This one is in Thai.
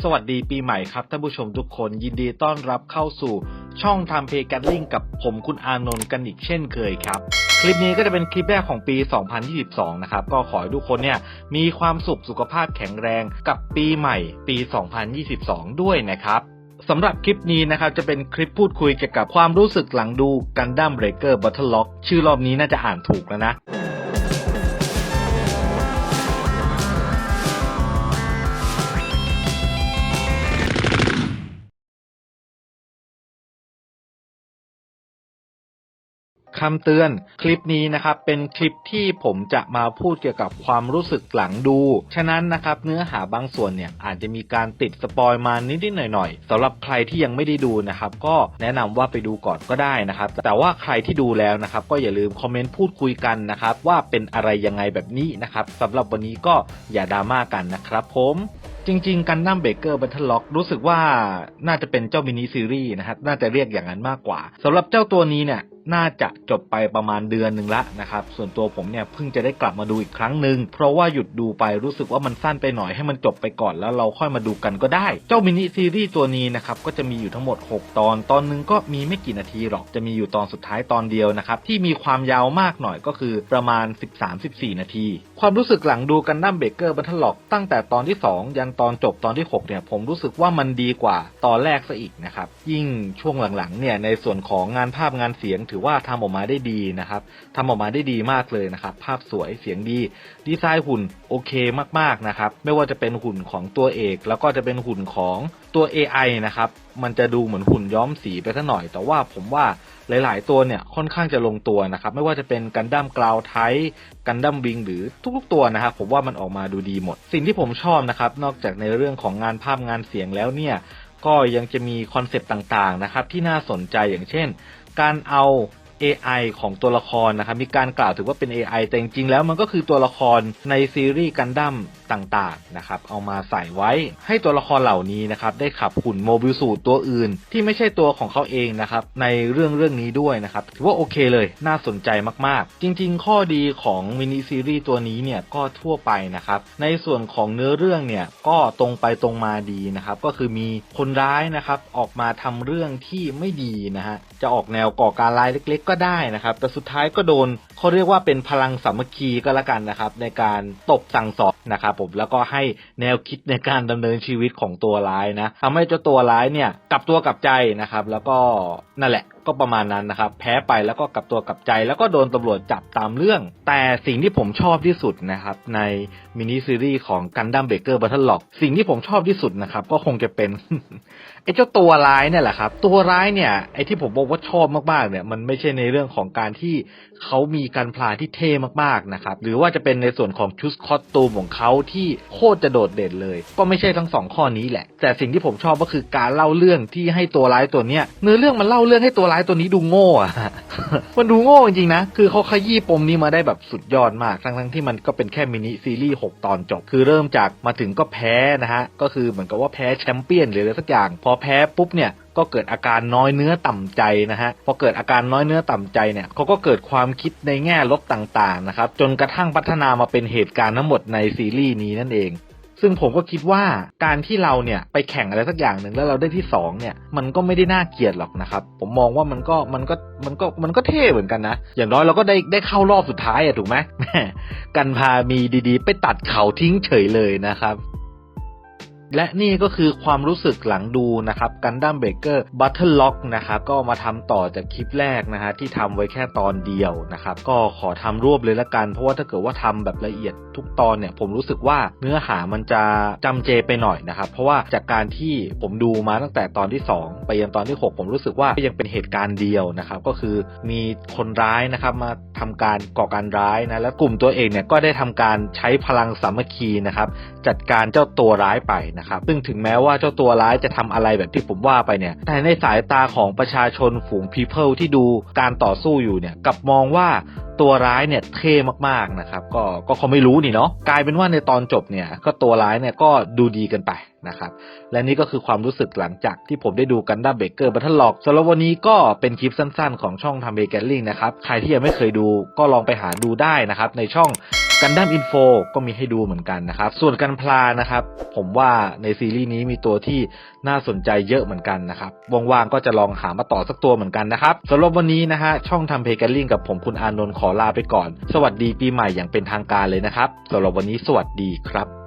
สวัสดีปีใหม่ครับท่านผู้ชมทุกคนยินดีต้อนรับเข้าสู่ช่องทำเพย์แกลลิงกับผมคุณอานนท์กันอีกเช่นเคยครับ คลิปนี้ก็จะเป็นคลิปแรกของปี 2022 นะครับ ก็ขอให้ทุกคนเนี่ยมีความสุขสุขภาพแข็งแรงกับปีใหม่ปี 2022 ด้วยนะครับสำหรับคลิปนี้นะครับจะเป็นคลิปพูดคุยเกี่ยวกับความรู้สึกหลังดูกันดั้มเบรเกอร์บัตเทิลล็อกชื่อรอบนี้น่าจะอ่านถูกแล้วนะ คำเตือน คลิปนี้นะครับเป็นคลิปที่ผมจะมาพูดเกี่ยวกับความรู้สึกหลังดู ฉะนั้นนะครับเนื้อหาบางส่วนเนี่ยอาจจะมีการติดสปอยมานิดๆหน่อยๆสำหรับใครที่ยังไม่ได้ดูนะครับ ก็แนะนำว่าไปดูก่อนก็ได้นะครับ แต่ว่าใครที่ดูแล้วนะครับก็อย่าลืมคอมเมนต์พูดคุยกันนะครับว่าเป็นอะไรยังไงแบบนี้นะครับสำหรับวันนี้ก็อย่าดราม่ากันนะครับผมจริงๆ กันดั้มเบเกอร์บัตเทิลล็อกรู้สึกว่าน่าจะเป็นเจ้ามินิซีรีส์นะครับน่าจะเรียกอย่างนั้นมากกว่าสำหรับเจ้าตัวนี้เนี่ยน่าจะจบไปประมาณเดือนหนึ่งละนะครับ ส่วนตัวผมเนี่ยเพิ่งจะได้กลับมาดูอีกครั้งหนึ่งเพราะว่าหยุดดูไปรู้สึกว่ามันสั้นไปหน่อยให้มันจบไปก่อนแล้วเราค่อยมาดูกันก็ได้ เจ้ามินิซีรีส์ตัวนี้นะครับก็จะมีอยู่ทั้งหมด 6 ตอน ตอนหนึ่งก็มีไม่กี่นาทีหรอกจะมีอยู่ตอนสุดท้ายตอนเดียวนะครับที่มีความยาวมากหน่อยก็คือประมาณ 13-14 นาที ความรู้สึกหลังดูกันดั้มเบเกอร์บัตเทิลล็อกตั้งแต่ตอนที่ 2 ยันตอนจบตอนที่ 6 เนี่ยผมรู้สึกว่ามันดีกว่าตอนแรกซะอีกนะครับยิ่งช่วงหลังๆเนี่ยในส่วนของงานภาพงานเสียงถือว่าทำออกมาได้ดีนะครับทำออกมาได้ดีมากเลยนะครับ ภาพสวยเสียงดี ดีไซน์หุ่นโอเคมากๆนะครับ ไม่ว่าจะเป็นหุ่นของตัวเอก แล้วก็จะเป็นหุ่นของตัว AI นะครับ มันจะดูเหมือนหุ่นย้อมสีไปซะหน่อย แต่ว่าผมว่าหลาย ๆ ตัวเนี่ยค่อนข้างจะลงตัวนะครับ ไม่ว่าจะเป็นกันดั้มกราวไทกันดั้มวิงหรือทุก ๆ ตัวนะครับ ผมว่ามันออกมาดูดีหมด สิ่งที่ผมชอบนะครับ นอกจากในเรื่องของงานภาพงานเสียงแล้วเนี่ยก็ยังจะมีคอนเซปต์ต่างๆนะครับที่น่าสนใจอย่างเช่น การเอา AI ของตัวละครนะครับมีการกล่าวถึงว่าเป็น AI แต่จริงๆแล้วมันก็คือตัวละครในซีรีส์กันดั้มต่างๆนะครับเอามาใส่ไว้ให้ตัวละครเหล่านี้นะครับได้ขับหุ่นโมบิลสูตตัวอื่น ที่ไม่ใช่ตัวของเขาเองนะครับในเรื่องเรื่องนี้ด้วยนะครับถือว่าโอเคเลยน่าสนใจมากๆ จริงๆ ข้อดีของมินิซีรีส์ตัวนี้เนี่ยก็ทั่วไปนะครับในส่วนของเนื้อเรื่องเนี่ยก็ตรงไปตรงมาดีนะครับก็คือมีคนร้ายนะครับออกมาทำเรื่องที่ไม่ดีนะฮะจะออกแนวก่อการร้ายเล็กๆก็็ได้นะครับ แต่สุดท้ายก็โดนเขาเรียกว่าเป็นพลังสามัคคีก็แล้วกันนะครับ ในการตบสั่งสอนนะครับผมแล้วก็ให้แนวคิดในการดำเนินชีวิตของตัวร้ายนะทำให้เจ้าตัวร้ายเนี่ยกลับตัวกลับใจนะครับ แล้วก็นั่นแหละก็ประมาณนั้นนะครับ แพ้ไปแล้วก็กลับตัวกลับใจ แล้วก็โดนตำรวจจับตามเรื่อง แต่สิ่งที่ผมชอบที่สุดนะครับ ในมินิซีรีส์ของกันดั้มเบเกอร์บัตเทิลล็อกสิ่งที่ผมชอบที่สุดนะครับ ก็คงจะเป็นไอ้เจ้าตัวร้ายเนี่ยแหละครับ ตัวร้ายเนี่ยไอ้ที่ผมบอกว่าชอบมากๆ เนี่ย มันไม่ใช่ในเรื่องของการที่เขามีการพลาที่เท่มากๆนะครับ หรือว่าจะเป็นในส่วนของชุดคอสตูมของเขาที่โคตรจะโดดเด่นเลย ก็ไม่ใช่ทั้งสองข้อนี้แหละ แต่สิ่งที่ผมชอบก็คือการเล่าเรื่องที่ให้ตัวร้ายตัวเนี้ยเนื้อเรื่องมันเล่าเรื่องให้ตัวร้ายตัวนี้ดูโง่อะมันดูโง่จริงๆนะ คือเขาขยี้ปมนี้มาได้แบบสุดยอดมาก ทั้งๆที่มันก็เป็นแค่มินิซีรีส์ 6 ตอนจบ คือเริ่มจากมาถึงก็แพ้นะฮะ ก็คือเหมือนกับว่าแพ้แชมเปี้ยนหรืออะไรสักอย่าง พอแพ้ปุ๊บเนี่ยก็เกิดอาการน้อยเนื้อต่ำใจนะฮะ พอเกิดอาการน้อยเนื้อต่ำใจเนี่ยเขาก็เกิดความคิดในแง่ลบต่างๆนะครับ จนกระทั่งพัฒนามาเป็นเหตุการณ์ทั้งหมดในซีรีส์นี้นั่นเอง ซึ่งผมก็คิดว่าการที่เราเนี่ยไปแข่งอะไรสักอย่างหนึ่งแล้วเราได้ที่สองเนี่ยมันก็ไม่ได้น่าเกลียดหรอกนะครับ ผมมองว่ามันก็มันก็มันก็มันก็เท่เหมือนกันนะ อย่างน้อยเราก็ได้ได้เข้ารอบสุดท้ายอะถูกไหมกันพามีดีๆ ไปตัดเขาทิ้งเฉยเลยนะครับ และนี่ก็คือความรู้สึกหลังดูนะครับกันดั้มเบเกอร์บัตเทิลล็อกนะครับก็มาทำต่อจากคลิปแรกนะฮะที่ทำไว้แค่ตอนเดียวนะครับก็ขอทำรวบเลยละกัน เพราะว่าถ้าเกิดว่าทำแบบละเอียดทุกตอนเนี่ยผมรู้สึกว่าเนื้อหามันจะจำเจไปหน่อยนะครับเพราะว่าจากการที่ผมดูมาตั้งแต่ตอนที่ 2 ไปยันตอนที่ 6 ผมรู้สึกว่ายังเป็นเหตุการณ์เดียวนะครับก็คือมีคนร้ายนะครับมาทำการก่อการร้ายนะแล้วกลุ่มตัวเองเนี่ยก็ได้ทำการใช้พลังสามัคคีนะครับจัดการเจ้าตัวร้ายไปนะครับ ซึ่งถึงแม้ว่าเจ้าตัวร้ายจะทำอะไรแบบที่ผมว่าไปเนี่ย แต่ในสายตาของประชาชนฝูง people ที่ดูการต่อสู้อยู่เนี่ยกลับมองว่าตัวร้ายเนี่ยเท่มากๆนะครับ ก็ก็เขาไม่รู้นี่เนาะกลายเป็นว่าในตอนจบเนี่ย ก็ตัวร้ายเนี่ยก็ดูดีกันไปนะครับ และนี่ก็คือความรู้สึกหลังจากที่ผมได้ดูกันดั้มเบเกอร์บัตเทิลล็อกสำหรับวันนี้ก็เป็นคลิปสั้นๆ ของช่องทำเบเกอร์ลิงนะครับ ใครที่ยังไม่เคยดูก็ลองไปหาดูได้นะครับ ในช่อง กันดั้มอินโฟก็มีให้ดูเหมือนกันนะครับ ส่วนกันพลานะครับ ผมว่าในซีรีส์นี้มีตัวที่น่าสนใจเยอะเหมือนกันนะครับ ว่างๆก็จะลองหามาต่อสักตัวเหมือนกันนะครับสำหรับวันนี้นะฮะช่องทำเพกันลิงกับผมคุณอานนท์ขอลาไปก่อน สวัสดีปีใหม่อย่างเป็นทางการเลยนะครับสำหรับวันนี้สวัสดีครับ